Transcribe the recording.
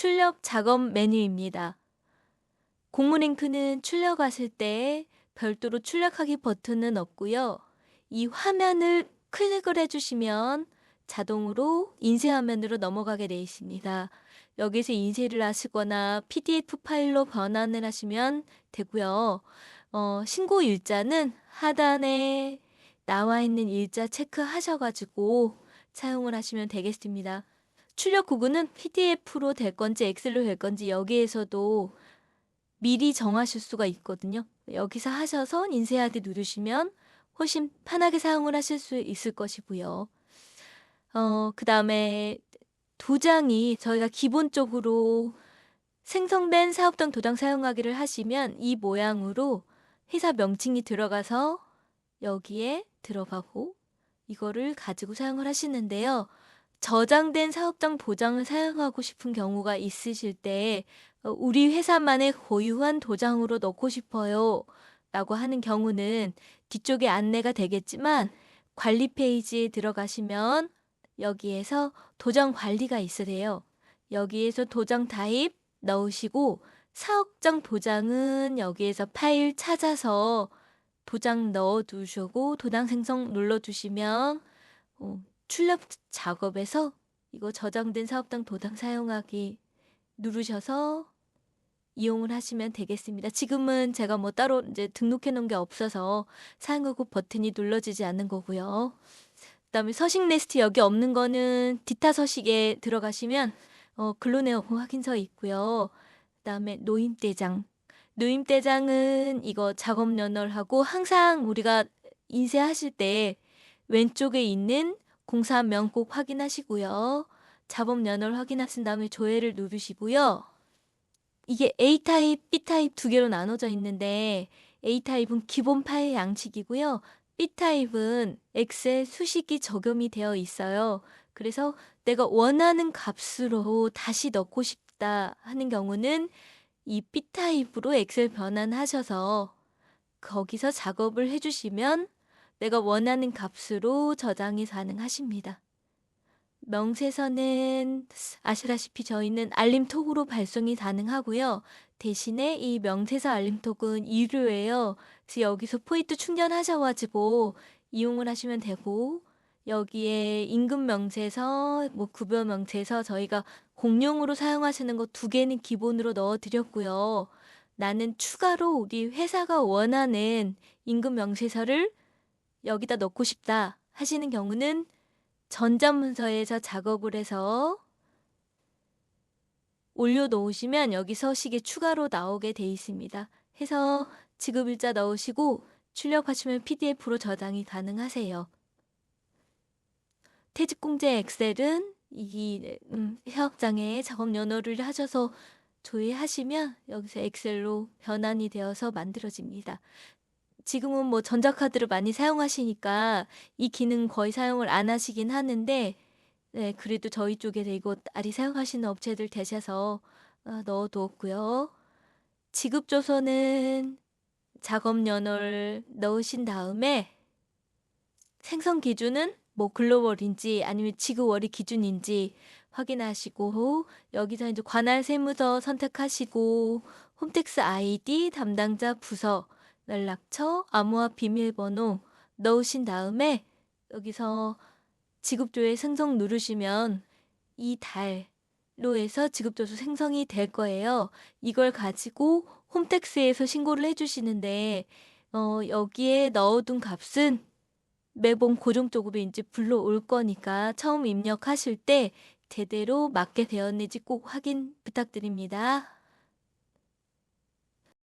출력 작업 메뉴입니다. 공무링크는 출력하실 때 별도로 출력하기 버튼은 없고요. 이 화면을 클릭을 해주시면 자동으로 인쇄 화면으로 넘어가게 되어 있습니다. 여기서 인쇄를 하시거나 PDF 파일로 변환을 하시면 되고요. 어, 신고 일자는 하단에 나와 있는 일자 체크하셔가지고 사용을 하시면 되겠습니다. 출력 구분은 PDF로 될 건지 엑셀로 될 건지 여기에서도 미리 정하실 수가 있거든요. 여기서 하셔서 인쇄하기 누르시면 훨씬 편하게 사용을 하실 수 있을 것이고요. 어, 그 다음에 도장이 저희가 기본적으로 생성된 사업장 도장 사용하기를 하시면 이 모양으로 회사 명칭이 들어가서 여기에 들어가고 이거를 가지고 사용을 하시는데요. 저장된 사업장 도장을 사용하고 싶은 경우가 있으실 때 어, 우리 회사만의 고유한 도장으로 넣고 싶어요. 라고 하는 경우는 뒤쪽에 안내가 되겠지만 관리 페이지에 들어가시면 여기에서 도장 관리가 있으세요. 여기에서 도장 타입 넣으시고 사업장 도장은 여기에서 파일 찾아서 도장 넣어 두시고 도장 생성 눌러 주시면 어, 출력 작업에서 이거 저장된 사업장 도장 사용하기 누르셔서 이용을 하시면 되겠습니다. 지금은 제가 뭐 따로 이제 등록해 놓은 게 없어서 사용하고 버튼이 눌러지지 않는 거고요. 그다음에 서식 리스트 여기 없는 거는 디타 서식에 들어가시면 어, 근로내역 확인서 있고요. 그다음에 노임대장. 노임대장은 이거 작업 연월하고 항상 우리가 인쇄하실 때 왼쪽에 있는 공사명 꼭 확인하시고요. 작업 연월 확인하신 다음에 조회를 누르시고요. 이게 A타입, B타입 두 개로 나눠져 있는데 A타입은 기본 파일 양식이고요. B타입은 엑셀 수식이 적용이 되어 있어요. 그래서 내가 원하는 값으로 다시 넣고 싶다 하는 경우는 이 B타입으로 엑셀 변환하셔서 거기서 작업을 해주시면 내가 원하는 값으로 저장이 가능하십니다. 명세서는 아시다시피 저희는 알림톡으로 발송이 가능하고요. 대신에 이 명세서 알림톡은 유료예요. 여기서 포인트 충전하셔가지고 이용을 하시면 되고 여기에 임금 명세서, 뭐 급여 명세서 저희가 공용으로 사용하시는 거 두 개는 기본으로 넣어드렸고요. 나는 추가로 우리 회사가 원하는 임금 명세서를 여기다 넣고 싶다 하시는 경우는 전자문서에서 작업을 해서 올려놓으시면 여기 서식에 추가로 나오게 돼 있습니다. 해서 지급일자 넣으시고 출력하시면 PDF로 저장이 가능하세요. 퇴직공제 엑셀은 이 음, 사업장에 작업 연호를 하셔서 조회하시면 여기서 엑셀로 변환이 되어서 만들어집니다. 지금은 뭐 전자카드를 많이 사용하시니까 이 기능 거의 사용을 안 하시긴 하는데 네, 그래도 저희 쪽에서 이거 알이 사용하시는 업체들 되셔서 어, 넣어두었고요. 지급조서는 작업 연호를 넣으신 다음에 생성 기준은 뭐 글로벌인지 아니면 지구월이 기준인지 확인하시고 여기서 이제 관할 세무서 선택하시고 홈택스 아이디 담당자 부서 연락처 암호화 비밀번호 넣으신 다음에 여기서 지급조회 생성 누르시면 이 달로 해서 지급조서 생성이 될 거예요. 이걸 가지고 홈택스에서 신고를 해주시는데 어, 여기에 넣어둔 값은 매번 고정적으로 이제 불러올 거니까 처음 입력하실 때 제대로 맞게 되었는지 꼭 확인 부탁드립니다.